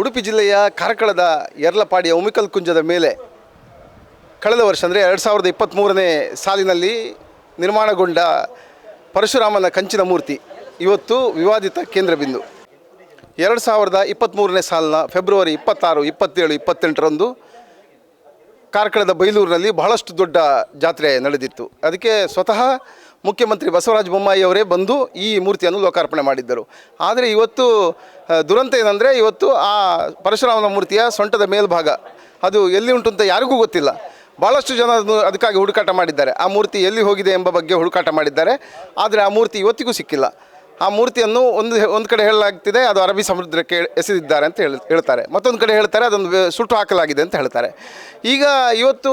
ಉಡುಪಿ ಜಿಲ್ಲೆಯ ಕಾರ್ಕಳದ ಯರ್ಲಪಾಡಿಯ ಉಮಿಕಲ್ ಕುಂಜದ ಮೇಲೆ ಕಳೆದ ವರ್ಷ, ಅಂದರೆ ಎರಡು ಸಾವಿರದ ಇಪ್ಪತ್ತ್ಮೂರನೇ ಸಾಲಿನಲ್ಲಿ ನಿರ್ಮಾಣಗೊಂಡ ಪರಶುರಾಮನ ಕಂಚಿನ ಮೂರ್ತಿ. ಇವತ್ತು ವಿವಾದಿತ ಕೇಂದ್ರ ಬಿಂದು. ಎರಡು ಸಾವಿರದ ಇಪ್ಪತ್ತ್ಮೂರನೇ ಸಾಲಿನ ಫೆಬ್ರವರಿ ಇಪ್ಪತ್ತಾರು, ಇಪ್ಪತ್ತೇಳು, ಇಪ್ಪತ್ತೆಂಟರಂದು ಕಾರ್ಕಳದ ಬೈಲೂರಿನಲ್ಲಿ ಬಹಳಷ್ಟು ದೊಡ್ಡ ಜಾತ್ರೆ ನಡೆದಿತ್ತು. ಅದಕ್ಕೆ ಸ್ವತಃ ಮುಖ್ಯಮಂತ್ರಿ ಬಸವರಾಜ ಬೊಮ್ಮಾಯಿ ಅವರೇ ಬಂದು ಈ ಮೂರ್ತಿಯನ್ನು ಲೋಕಾರ್ಪಣೆ ಮಾಡಿದ್ದರು. ಆದರೆ ಇವತ್ತು ದುರಂತ ಏನಂದರೆ ಇವತ್ತು ಆ ಪರಶುರಾಮನ ಮೂರ್ತಿಯ ಸೊಂಟದ ಮೇಲ್ಭಾಗ. ಅದು ಎಲ್ಲಿ ಉಂಟು ಅಂತ ಯಾರಿಗೂ ಗೊತ್ತಿಲ್ಲ. ಭಾಳಷ್ಟು ಜನ ಅದಕ್ಕಾಗಿ ಹುಡುಕಾಟ ಮಾಡಿದ್ದಾರೆ. ಆ ಮೂರ್ತಿ ಎಲ್ಲಿ ಹೋಗಿದೆ ಎಂಬ ಬಗ್ಗೆ ಹುಡುಕಾಟ ಮಾಡಿದ್ದಾರೆ. ಆದರೆ ಆ ಮೂರ್ತಿ ಇವತ್ತಿಗೂ ಸಿಕ್ಕಿಲ್ಲ. ಆ ಮೂರ್ತಿಯನ್ನು ಒಂದು ಒಂದು ಕಡೆ ಹೇಳಲಾಗ್ತಿದೆ, ಅದು ಅರಬ್ಬಿ ಸಮುದ್ರಕ್ಕೆ ಎಸೆದಿದ್ದಾರೆ ಅಂತ ಹೇಳಿ ಹೇಳ್ತಾರೆ. ಮತ್ತೊಂದು ಕಡೆ ಹೇಳ್ತಾರೆ, ಅದೊಂದು ಸುಟ್ಟು ಹಾಕಲಾಗಿದೆ ಅಂತ ಹೇಳ್ತಾರೆ. ಈಗ ಇವತ್ತು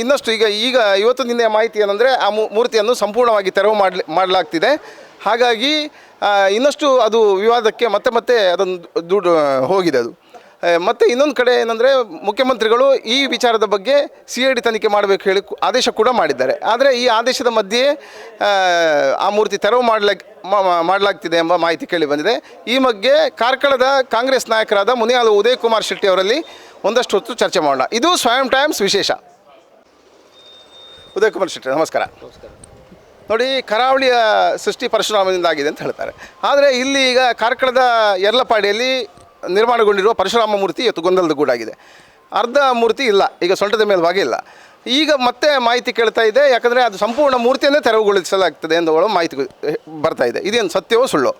ಇನ್ನಷ್ಟು ಈಗ ಈಗ ಇವತ್ತು ನಿನ್ನೆ ಮಾಹಿತಿ ಏನಂದರೆ, ಆ ಮೂರ್ತಿಯನ್ನು ಸಂಪೂರ್ಣವಾಗಿ ತೆರವು ಮಾಡಲಿ ಮಾಡಲಾಗ್ತಿದೆ. ಹಾಗಾಗಿ ಇನ್ನಷ್ಟು ಅದು ವಿವಾದಕ್ಕೆ ಮತ್ತೆ ಮತ್ತೆ ಅದೊಂದು ದುಡ್ಡು ಹೋಗಿದೆ ಅದು. ಮತ್ತೆ ಇನ್ನೊಂದು ಕಡೆ ಏನಂದರೆ ಮುಖ್ಯಮಂತ್ರಿಗಳು ಈ ವಿಚಾರದ ಬಗ್ಗೆ ಸಿ ಐ ಡಿ ತನಿಖೆ ಮಾಡಬೇಕು ಹೇಳಿ ಆದೇಶ ಕೂಡ ಮಾಡಿದ್ದಾರೆ. ಆದರೆ ಈ ಆದೇಶದ ಮಧ್ಯೆ ಆ, ಮೂರ್ತಿ ತೆರವು ಮಾಡಲಾಗ ಮಾಡಲಾಗ್ತಿದೆ ಎಂಬ ಮಾಹಿತಿ ಕೇಳಿ ಬಂದಿದೆ. ಈ ಬಗ್ಗೆ ಕಾರ್ಕಳದ ಕಾಂಗ್ರೆಸ್ ನಾಯಕರಾದ ಮುನಿಯಾಲು ಉದಯ್ ಕುಮಾರ್ ಶೆಟ್ಟಿ ಅವರಲ್ಲಿ ಒಂದಷ್ಟು ಹೊತ್ತು ಚರ್ಚೆ ಮಾಡೋಣ. ಇದು ಸ್ವಯಂ ಟೈಮ್ಸ್ ವಿಶೇಷ. ಉದಯ್ ಕುಮಾರ್ ಶೆಟ್ಟಿ ನಮಸ್ಕಾರ. ನೋಡಿ ಕರಾವಳಿಯ ಸೃಷ್ಟಿ ಪರಶುರಾಮನಿಂದ ಆಗಿದೆ ಅಂತ ಹೇಳ್ತಾರೆ. ಆದರೆ ಇಲ್ಲಿ ಈಗ ಕಾರ್ಕಳದ ಯರ್ಲಪಾಡಿಯಲ್ಲಿ ನಿರ್ಮಾಣಗೊಂಡಿರುವ ಪರಶುರಾಮ ಮೂರ್ತಿ ಇವತ್ತು ಗೊಂದಲದ ಗೂಡಾಗಿದೆ. ಅರ್ಧ ಮೂರ್ತಿ ಇಲ್ಲ, ಈಗ ಸೊಂಟದ ಮೇಲೆ ಇಲ್ಲ. ಈಗ ಮತ್ತೆ ಮಾಹಿತಿ ಕೇಳ್ತಾ ಇದೆ, ಯಾಕಂದರೆ ಅದು ಸಂಪೂರ್ಣ ಮೂರ್ತಿಯನ್ನೇ ತೆರವುಗೊಳಿಸಲಾಗ್ತದೆ ಹೇಳೋ ಮಾಹಿತಿ ಬರ್ತಾ ಇದೆ. ಇದೇನು ಸತ್ಯವೋ ಸುಳ್ಳು?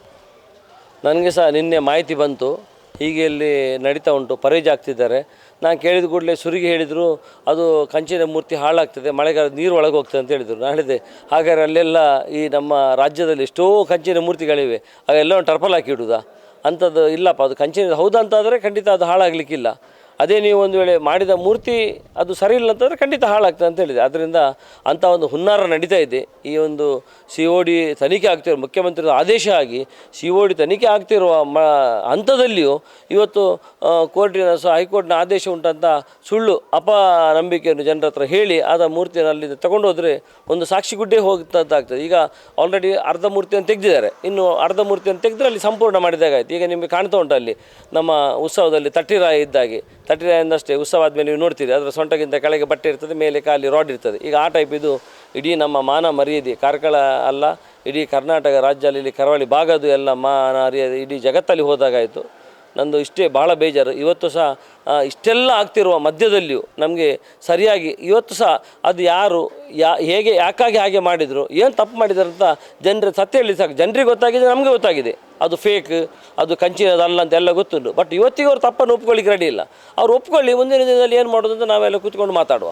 ನನಗೆ ಸಹ ನಿನ್ನೆ ಮಾಹಿತಿ ಬಂತು, ಹೀಗೆ ಇಲ್ಲಿ ನಡೀತಾ ಉಂಟು ಪರೇಜ್ ಆಗ್ತಿದ್ದಾರೆ. ನಾನು ಕೇಳಿದ ಕೂಡಲೇ ಸುರಿಗೆ ಹೇಳಿದರು, ಅದು ಕಂಚಿನ ಮೂರ್ತಿ ಹಾಳಾಗ್ತದೆ ಮಳೆಗಾಲ ನೀರು ಒಳಗೆ ಹೋಗ್ತದೆ ಅಂತ ಹೇಳಿದರು. ನಾನು ಹೇಳಿದೆ, ಹಾಗಾದ್ರೆ ಅಲ್ಲೆಲ್ಲ ಈ ನಮ್ಮ ರಾಜ್ಯದಲ್ಲಿ ಎಷ್ಟೋ ಕಂಚಿನ ಮೂರ್ತಿಗಳಿವೆ ಅವೆಲ್ಲ ಟರ್ಪಲ್ ಹಾಕಿ ಇಡುವುದಾ ಅಂಥದ್ದು ಇಲ್ಲಪ್ಪ ಅದು ಕಂಚಿನ ಹೌದಂತಾದರೆ ಖಂಡಿತ ಅದು ಹಾಳಾಗಲಿಕ್ಕಿಲ್ಲ. ಅದೇ ನೀವು ಒಂದು ವೇಳೆ ಮಾಡಿದ ಮೂರ್ತಿ ಅದು ಸರಿ ಇಲ್ಲ ಅಂತಂದರೆ ಖಂಡಿತ ಹಾಳಾಗ್ತದೆ ಅಂತ ಹೇಳಿದೆ. ಅದರಿಂದ ಅಂಥ ಒಂದು ಹುನ್ನಾರ ನಡೀತಾ ಇದೆ. ಈ ಒಂದು ಸಿ ಒ ಡಿ ತನಿಖೆ ಆಗ್ತಿರೋ ಮುಖ್ಯಮಂತ್ರಿ ಆದೇಶ ಆಗಿ ಸಿ ಒ ಡಿ ತನಿಖೆ ಆಗ್ತಿರುವ ಮ, ಹಂತದಲ್ಲಿಯೂ ಇವತ್ತು ಕೋರ್ಟಿನ ಸಹ ಹೈಕೋರ್ಟ್ನ ಆದೇಶ ಉಂಟಂತ ಸುಳ್ಳು ಅಪನಂಬಿಕೆಯನ್ನು ಜನರ ಹತ್ರ ಹೇಳಿ ಆದ ಮೂರ್ತಿಯನ್ನು ಅಲ್ಲಿಂದ ತಗೊಂಡು ಹೋದರೆ ಒಂದು ಸಾಕ್ಷಿಗುಡ್ಡೆ ಹೋಗ್ತದ್ದಾಗ್ತದೆ ಈಗ ಆಲ್ರೆಡಿ ಅರ್ಧ ಮೂರ್ತಿಯನ್ನು ತೆಗೆದಿದ್ದಾರೆ. ಇನ್ನು ಅರ್ಧ ಮೂರ್ತಿಯನ್ನು ತೆಗೆದ್ರೆ ಅಲ್ಲಿ ಸಂಪೂರ್ಣ ಮಾಡಿದಾಗಾಯ್ತು. ಈಗ ನಿಮಗೆ ಕಾಣ್ತಾ ಉಂಟು ಅಲ್ಲಿ ನಮ್ಮ ಉತ್ಸವದಲ್ಲಿ ತಟ್ಟಿರಾಯ ಇದ್ದಾಗಿ. ತಟ್ಟಿರಾಯಿಂದಷ್ಟೇ ಉತ್ಸವ ಆದಮೇಲೆ ನೀವು ನೋಡ್ತೀರಿ. ಅದರ ಸೊಂಟಗಿಂತ ಕೆಳಗೆ ಬಟ್ಟೆ ಇರ್ತದೆ, ಮೇಲೆ ಖಾಲಿ ರಾಡ್ ಇರ್ತದೆ. ಈಗ ಆ ಟೈಪ್ ಇದು ಇಡೀ ನಮ್ಮ ಮಾನ ಮರ್ಯಾದೆ. ಕಾರ್ಕಳ ಅಲ್ಲ, ಇಡೀ ಕರ್ನಾಟಕ ರಾಜ್ಯದಲ್ಲಿ ಕರಾವಳಿ ಭಾಗದ್ದು ಎಲ್ಲ ಮಾನ ಮರ್ಯಾದೆ ಇಡೀ ಜಗತ್ತಲ್ಲಿ ಹೋದಾಗಾಯಿತು. ನಂದು ಇಷ್ಟೇ ಭಾಳ ಬೇಜಾರು. ಇವತ್ತು ಸಹ ಇಷ್ಟೆಲ್ಲ ಆಗ್ತಿರುವ ಮಧ್ಯದಲ್ಲಿಯೂ ನಮಗೆ ಸರಿಯಾಗಿ ಇವತ್ತು ಸಹ ಅದು ಯಾರು, ಯಾ, ಹೇಗೆ, ಯಾಕಾಗಿ ಹಾಗೆ ಮಾಡಿದರು, ಏನು ತಪ್ಪು ಮಾಡಿದ್ದಾರೆ ಅಂತ ಜನರ ಸತ್ಯ ಹೇಳಿ ಸಾಕು. ಜನರಿಗೆ ಗೊತ್ತಾಗಿದೆ, ನಮಗೆ ಗೊತ್ತಾಗಿದೆ. ಅದು ಫೇಕ್ ಅದು ಕಂಚಿನದಲ್ಲ ಅಂತ ಎಲ್ಲ ಗೊತ್ತುಂಟು. ಬಟ್ ಇವತ್ತಿಗೆ ಅವ್ರು ತಪ್ಪನ್ನು ಒಪ್ಕೊಳ್ಳಿಕ್ಕೆ ರೆಡಿ ಇಲ್ಲ. ಅವ್ರು ಒಪ್ಕೊಳ್ಳಿ, ಮುಂದಿನ ದಿನದಲ್ಲಿ ಏನು ಮಾಡೋದು ಅಂತ ನಾವೆಲ್ಲ ಕೂತ್ಕೊಂಡು ಮಾತಾಡುವ.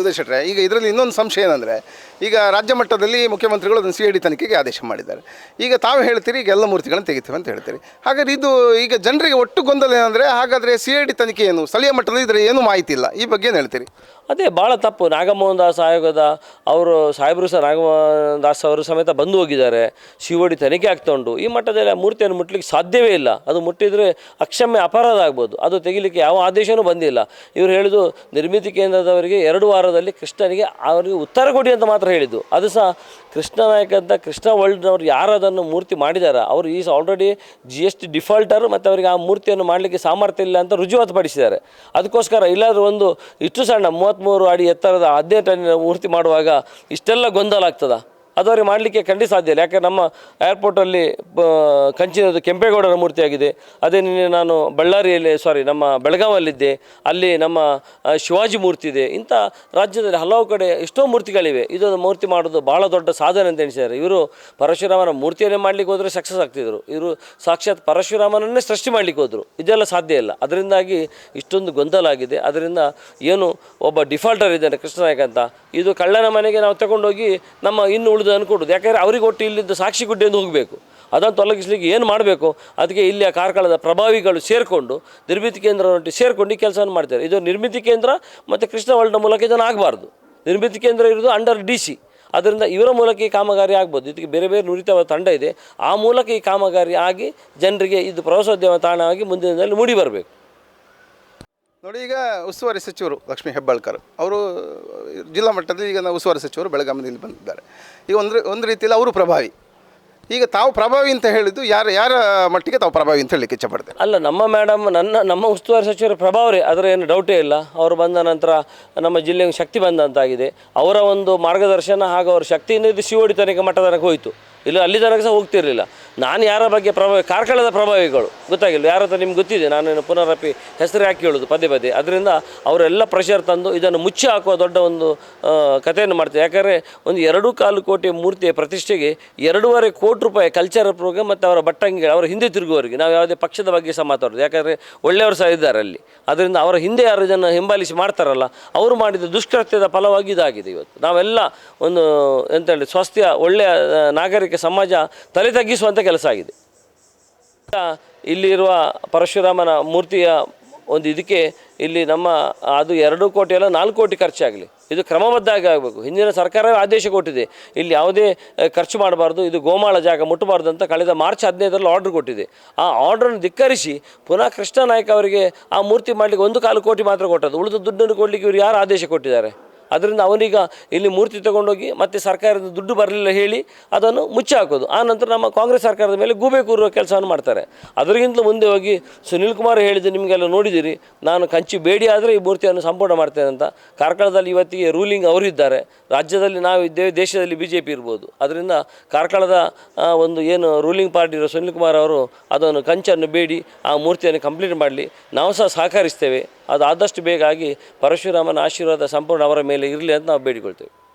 ಉದಯ್ ಶೆಟ್ರೆ, ಈಗ ಇದರಲ್ಲಿ ಇನ್ನೊಂದು ಸಂಶಯ ಏನಂದರೆ, ಈಗ ರಾಜ್ಯ ಮಟ್ಟದಲ್ಲಿ ಮುಖ್ಯಮಂತ್ರಿಗಳು ಅದನ್ನು ಸಿ ಐ ಡಿ ತನಿಖೆಗೆ ಆದೇಶ ಮಾಡಿದ್ದಾರೆ. ಈಗ ತಾವು ಹೇಳ್ತೀರಿ, ಈಗ ಎಲ್ಲ ಮೂರ್ತಿಗಳನ್ನು ತೆಗಿತೀವಿ ಅಂತ ಹೇಳ್ತೀರಿ. ಹಾಗಾದ್ರೆ ಇದು ಈಗ ಜನರಿಗೆ ಒಟ್ಟು ಗೊಂದಲ ಏನಂದರೆ, ಹಾಗಾದರೆ ಸಿ ಐ ಡಿ ತನಿಖೆ ಏನು, ಸ್ಥಳೀಯ ಮಟ್ಟದಲ್ಲಿ ಇದರ ಏನೂ ಮಾಹಿತಿ ಇಲ್ಲ. ಈ ಬಗ್ಗೆ ಏನು ಹೇಳ್ತೀರಿ? ಅದೇ ಭಾಳ ತಪ್ಪು. ನಾಗಮೋಹನ್ ದಾಸ್ ಆಯೋಗದ ಅವರು, ಸಾಹೇಬರು ಸಹ ನಾಗಮೋಹನ್ ದಾಸ್ ಅವರು ಸಮೇತ ಬಂದು ಹೋಗಿದ್ದಾರೆ. ಶಿವಡಿ ತನಿಖೆ ಆಗ್ತಾ ಈ ಮಟ್ಟದಲ್ಲಿ ಆ ಮೂರ್ತಿಯನ್ನು ಮುಟ್ಲಿಕ್ಕೆ ಸಾಧ್ಯವೇ ಇಲ್ಲ. ಅದು ಮುಟ್ಟಿದರೆ ಅಕ್ಷಮ್ಯ ಅಪರಾಧ ಆಗ್ಬೋದು. ಅದು ತೆಗಿಲಿಕ್ಕೆ ಯಾವ ಆದೇಶವೂ ಬಂದಿಲ್ಲ. ಇವರು ಹೇಳಿದು ನಿರ್ಮಿತಿ ಕೇಂದ್ರದವರಿಗೆ ಎರಡು ವಾರದಲ್ಲಿ ಕೃಷ್ಣನಿಗೆ ಅವರಿಗೆ ಉತ್ತರ ಕೊಡಿ ಅಂತ ಮಾತ್ರ ಹೇಳಿದ್ದು. ಅದು ಸಹ ಕೃಷ್ಣ ನಾಯಕ ಅಂತ ಕೃಷ್ಣ ವರ್ಲ್ಡ್ನವ್ರು ಯಾರು ಅದನ್ನು ಮೂರ್ತಿ ಮಾಡಿದ್ದಾರೆ ಅವರು is already G S T defaulter ಮತ್ತು ಅವರಿಗೆ ಆ ಮೂರ್ತಿಯನ್ನು ಮಾಡಲಿಕ್ಕೆ ಸಾಮರ್ಥ್ಯ ಇಲ್ಲ ಅಂತ ರುಜುವಾತುಪಡಿಸಿದ್ದಾರೆ. ಅದಕ್ಕೋಸ್ಕರ ಇಲ್ಲಾದರೂ ಒಂದು ಇಷ್ಟು ಸಣ್ಣ ಮೂವತ್ತ್ಮೂರು ಅಡಿ ಎತ್ತರದ ಹದಿನೆಂಟು ಅಡಿ ಮೂರ್ತಿ ಮಾಡುವಾಗ ಇಷ್ಟೆಲ್ಲ ಗೊಂದಲ ಆಗ್ತದ? ಅದು ಮಾಡಲಿಕ್ಕೆ ಖಂಡಿತ ಸಾಧ್ಯ ಇಲ್ಲ. ಯಾಕೆ ನಮ್ಮ ಏರ್ಪೋರ್ಟಲ್ಲಿ ಕಂಚಿನದು ಕೆಂಪೇಗೌಡರ ಮೂರ್ತಿಯಾಗಿದೆ ಅದೇ ನಿನ್ನೆ ನಾನು ಬಳ್ಳಾರಿಯಲ್ಲಿ ಸಾರಿ ನಮ್ಮ ಬೆಳಗಾವಲ್ಲಿದ್ದೆ. ಅಲ್ಲಿ ನಮ್ಮ ಶಿವಾಜಿ ಮೂರ್ತಿ ಇದೆ. ಇಂಥ ರಾಜ್ಯದಲ್ಲಿ ಹಲವು ಕಡೆ ಎಷ್ಟೋ ಮೂರ್ತಿಗಳಿವೆ. ಇದೊಂದು ಮೂರ್ತಿ ಮಾಡೋದು ಭಾಳ ದೊಡ್ಡ ಸಾಧನೆ ಅಂತ ಎಣಿಸಿದ್ದಾರೆ. ಇವರು ಪರಶುರಾಮನ ಮೂರ್ತಿಯನ್ನೇ ಮಾಡಲಿಕ್ಕೆ ಹೋದರೆ ಸಕ್ಸಸ್ ಆಗ್ತಿದ್ರು. ಇವರು ಸಾಕ್ಷಾತ್ ಪರಶುರಾಮನನ್ನೇ ಸೃಷ್ಟಿ ಮಾಡಲಿಕ್ಕೆ ಹೋದರು. ಇದೆಲ್ಲ ಸಾಧ್ಯ ಇಲ್ಲ. ಅದರಿಂದಾಗಿ ಇಷ್ಟೊಂದು ಗೊಂದಲ ಆಗಿದೆ. ಅದರಿಂದ ಏನು ಒಬ್ಬ ಡಿಫಾಲ್ಟರ್ ಇದ್ದಾನೆ ಕೃಷ್ಣನಾಯಕ ಅಂತ. ಇದು ಕಳ್ಳನ ಮನೆಗೆ ನಾವು ತಗೊಂಡೋಗಿ ನಮ್ಮ ಇನ್ನು ಉಳಿದು ಅನ್ಕೊಡೋದು ಯಾಕಂದರೆ ಅವರಿಗೆ ಒಟ್ಟು ಇಲ್ಲಿದ್ದ ಸಾಕ್ಷಿ ಹೋಗಬೇಕು. ಅದನ್ನು ತೊಲಗಿಸ್ಲಿಕ್ಕೆ ಏನು ಮಾಡಬೇಕು? ಅದಕ್ಕೆ ಇಲ್ಲಿಯ ಕಾರ್ಕಳದ ಪ್ರಭಾವಿಗಳು ಸೇರಿಕೊಂಡು, ನಿರ್ಮಿತಿ ಕೇಂದ್ರವನ್ನು ಸೇರಿಕೊಂಡು ಈ ಕೆಲಸವನ್ನು ಮಾಡ್ತಾರೆ ಇದು ನಿರ್ಮಿತಿ ಕೇಂದ್ರ ಮತ್ತು ಕೃಷ್ಣ ವರ್ಲ್ಡ್ ಮೂಲಕ ಇದನ್ನು ಆಗಬಾರ್ದು. ನಿರ್ಮಿತಿ ಕೇಂದ್ರ ಇರೋದು ಅಂಡರ್ ಡಿ ಸಿ ಅದರಿಂದ ಇವರ ಮೂಲಕ ಈ ಕಾಮಗಾರಿ ಆಗ್ಬೋದು. ಇದಕ್ಕೆ ಬೇರೆ ಬೇರೆ ನುರಿತ ತಂಡ ಇದೆ. ಆ ಮೂಲಕ ಈ ಕಾಮಗಾರಿ ಆಗಿ ಜನರಿಗೆ ಇದು ಪ್ರವಾಸೋದ್ಯಮ ತಾಣವಾಗಿ ಮುಂದಿನ ದಿನದಲ್ಲಿ ಮೂಡಿ ಬರಬೇಕು. ನೋಡಿ, ಈಗ ಉಸ್ತುವಾರಿ ಸಚಿವರು ಲಕ್ಷ್ಮೀ ಹೆಬ್ಬಾಳ್ಕರ್ ಅವರು, ಜಿಲ್ಲಾ ಮಟ್ಟದಲ್ಲಿ ಈಗ ನಾವು ಉಸ್ತುವಾರಿ ಸಚಿವರು ಬೆಳಗಾವಿಯಲ್ಲಿ ಬಂದಿದ್ದಾರೆ. ಈಗ ಒಂದು ಒಂದು ರೀತಿಯಲ್ಲಿ ಅವರು ಪ್ರಭಾವಿ. ಈಗ ತಾವು ಪ್ರಭಾವಿ ಅಂತ ಹೇಳಿದ್ದು ಯಾರು, ಯಾರ ಮಟ್ಟಿಗೆ ತಾವು ಪ್ರಭಾವಿ ಅಂತ ಹೇಳಲಿಕ್ಕೆ ಇಚ್ಛಪಡ್ತೇನೆ ಅಲ್ಲ, ನಮ್ಮ ಮೇಡಮ್ ನನ್ನ, ನಮ್ಮ ಉಸ್ತುವಾರಿ ಸಚಿವರು ಪ್ರಭಾವರೇ ಅದರ ಏನು ಡೌಟೇ ಇಲ್ಲ. ಅವರು ಬಂದ ನಂತರ ನಮ್ಮ ಜಿಲ್ಲೆಗೆ ಶಕ್ತಿ ಬಂದಂತಾಗಿದೆ. ಅವರ ಒಂದು ಮಾರ್ಗದರ್ಶನ ಹಾಗೂ ಅವರ ಶಕ್ತಿಯಿಂದ ಇದು ಶಿವಡಿ ತನಕ ಮಟ್ಟ ತನಕ ಹೋಯಿತು. ಇಲ್ಲ, ಅಲ್ಲಿ ತನಕ ಸಹ ಹೋಗ್ತಿರಲಿಲ್ಲ. ನಾನು ಯಾರ ಬಗ್ಗೆ ಪ್ರಭಾವಿ, ಕಾರ್ಕಳದ ಪ್ರಭಾವಿಗಳು, ಗೊತ್ತಾಗಿಲ್ಲ, ಯಾರ ಹತ್ರ ನಿಮ್ಗೆ ಗೊತ್ತಿದೆ? ನಾನು ಪುನರಪಿ ಹೆಸರು ಹಾಕಿ ಹೇಳೋದು, ಪದೇ ಪದೇ. ಅದರಿಂದ ಅವರೆಲ್ಲ ಪ್ರೆಷರ್ ತಂದು ಇದನ್ನು ಮುಚ್ಚಿ ಹಾಕುವ ದೊಡ್ಡ ಒಂದು ಕಥೆಯನ್ನು ಮಾಡ್ತಾರೆ ಯಾಕಂದರೆ ಒಂದು ಎರಡು ಕಾಲು ಕೋಟಿ ಮೂರ್ತಿಯ ಪ್ರತಿಷ್ಠೆಗೆ ಎರಡೂವರೆ ಕೋಟಿ ರೂಪಾಯಿ ಕಲ್ಚರ್ ಪ್ರೋಗ್ರಾಮ್ ಮತ್ತು ಅವರ ಬಟ್ಟಂಗಿಗಳು ಅವರ ಹಿಂದೆ ತಿರುಗುವವರಿಗೆ. ನಾವು ಯಾವುದೇ ಪಕ್ಷದ ಬಗ್ಗೆ ಸಹ ಮಾತಾಡೋದು. ಯಾಕಂದರೆ ಒಳ್ಳೆಯವರು ಸಹ ಇದ್ದಾರೆ ಅಲ್ಲಿ. ಅದರಿಂದ ಅವರ ಹಿಂದೆ ಯಾರು ಇದನ್ನು ಹಿಂಬಾಲಿಸಿ ಮಾಡ್ತಾರಲ್ಲ, ಅವರು ಮಾಡಿದ ದುಷ್ಕೃತ್ಯದ ಫಲವಾಗಿ ಇದಾಗಿದೆ ಇವತ್ತು. ನಾವೆಲ್ಲ ಒಂದು, ಎಂತ ಹೇಳಿ ಸ್ವಾಸ್ಥ್ಯ ಒಳ್ಳೆಯ ನಾಗರಿಕ ಸಮಾಜ ತಲೆ ತಗ್ಗಿಸುವಂಥ ಕೆಲಸ ಆಗಿದೆ. ಇಲ್ಲಿರುವ ಪರಶುರಾಮನ ಮೂರ್ತಿಯ ಒಂದು ಇದಕ್ಕೆ ಇಲ್ಲಿ ನಮ್ಮ ಅದು ಎರಡು ಕೋಟಿ ಅಲ್ಲ, ನಾಲ್ಕು ಕೋಟಿ ಖರ್ಚಾಗಲಿ. ಇದು ಕ್ರಮಬದ್ಧವಾಗಿ ಆಗಬೇಕು. ಹಿಂದಿನ ಸರ್ಕಾರವೇ ಆದೇಶ ಕೊಟ್ಟಿದೆ. ಇಲ್ಲಿ ಯಾವುದೇ ಖರ್ಚು ಮಾಡಬಾರ್ದು, ಇದು ಗೋಮಾಳ ಜಾಗ ಮುಟ್ಟಬಾರ್ದು ಅಂತ ಕಳೆದ ಮಾರ್ಚ್ ಹದಿನೈದರಲ್ಲಿ ಆರ್ಡ್ರ್ ಕೊಟ್ಟಿದೆ. ಆ ಆರ್ಡ್ರನ್ನು ಧಿಕ್ಕರಿಸಿ ಪುನಃ ಕೃಷ್ಣ ನಾಯ್ಕ ಅವರಿಗೆ ಆ ಮೂರ್ತಿ ಮಾಡಲಿಕ್ಕೆ ಒಂದು ಕಾಲು ಕೋಟಿ ಮಾತ್ರ ಕೊಟ್ಟದ್ದು. ಉಳಿದ ದುಡ್ಡನ್ನು ಕೊಡಲಿಕ್ಕೆ ಇವರು ಯಾರು ಆದೇಶ ಕೊಟ್ಟಿದ್ದಾರೆ? ಅದರಿಂದ ಅವನೀಗ ಇಲ್ಲಿ ಮೂರ್ತಿ ತಗೊಂಡೋಗಿ ಮತ್ತೆ ಸರ್ಕಾರದ ದುಡ್ಡು ಬರಲಿಲ್ಲ ಹೇಳಿ ಅದನ್ನು ಮುಚ್ಚಿ ಹಾಕೋದು ಆ ನಂತರ ನಮ್ಮ ಕಾಂಗ್ರೆಸ್ ಸರ್ಕಾರದ ಮೇಲೆ ಗೂಬೆ ಕೂರುವ ಕೆಲಸವನ್ನು ಮಾಡ್ತಾರೆ. ಅದರಿಗಿಂತಲೂ ಮುಂದೆ ಹೋಗಿ ಸುನಿಲ್ ಕುಮಾರ್ ಹೇಳಿದ್ದು ನಿಮಗೆಲ್ಲ ನೋಡಿದ್ದೀರಿ ನಾನು ಕಂಚಿ ಬೇಡಿ ಆದರೆ ಈ ಮೂರ್ತಿಯನ್ನು ಸಂಪೂರ್ಣ ಮಾಡ್ತೇನೆ ಅಂತ. ಕಾರ್ಕಳದಲ್ಲಿ ಇವತ್ತಿಗೆ ರೂಲಿಂಗ್ ಅವರು ಇದ್ದಾರೆ. ರಾಜ್ಯದಲ್ಲಿ ನಾವು ಇದ್ದೇವೆ, ದೇಶದಲ್ಲಿ ಬಿ ಜೆ ಪಿ ಇರ್ಬೋದು. ಅದರಿಂದ ಕಾರ್ಕಳದ ಒಂದು ಏನು ರೂಲಿಂಗ್ ಪಾರ್ಟಿ ಇರೋ ಸುನಿಲ್ ಕುಮಾರ್ ಅವರು ಅದನ್ನು ಕಂಚನ್ನು ಬೇಡಿ, ಆ ಮೂರ್ತಿಯನ್ನು ಕಂಪ್ಲೀಟ್ ಮಾಡಲಿ. ನಾವು ಸಹ ಸಹಕರಿಸ್ತೇವೆ. ಅದು ಆದಷ್ಟು ಬೇಗ ಆಗಿ ಪರಶುರಾಮನ ಆಶೀರ್ವಾದ ಸಂಪೂರ್ಣ ಅವರ ಮೇಲೆ ಇರಲಿ ಅಂತ ನಾವು ಬೇಡಿಕೊಳ್ತೇವೆ.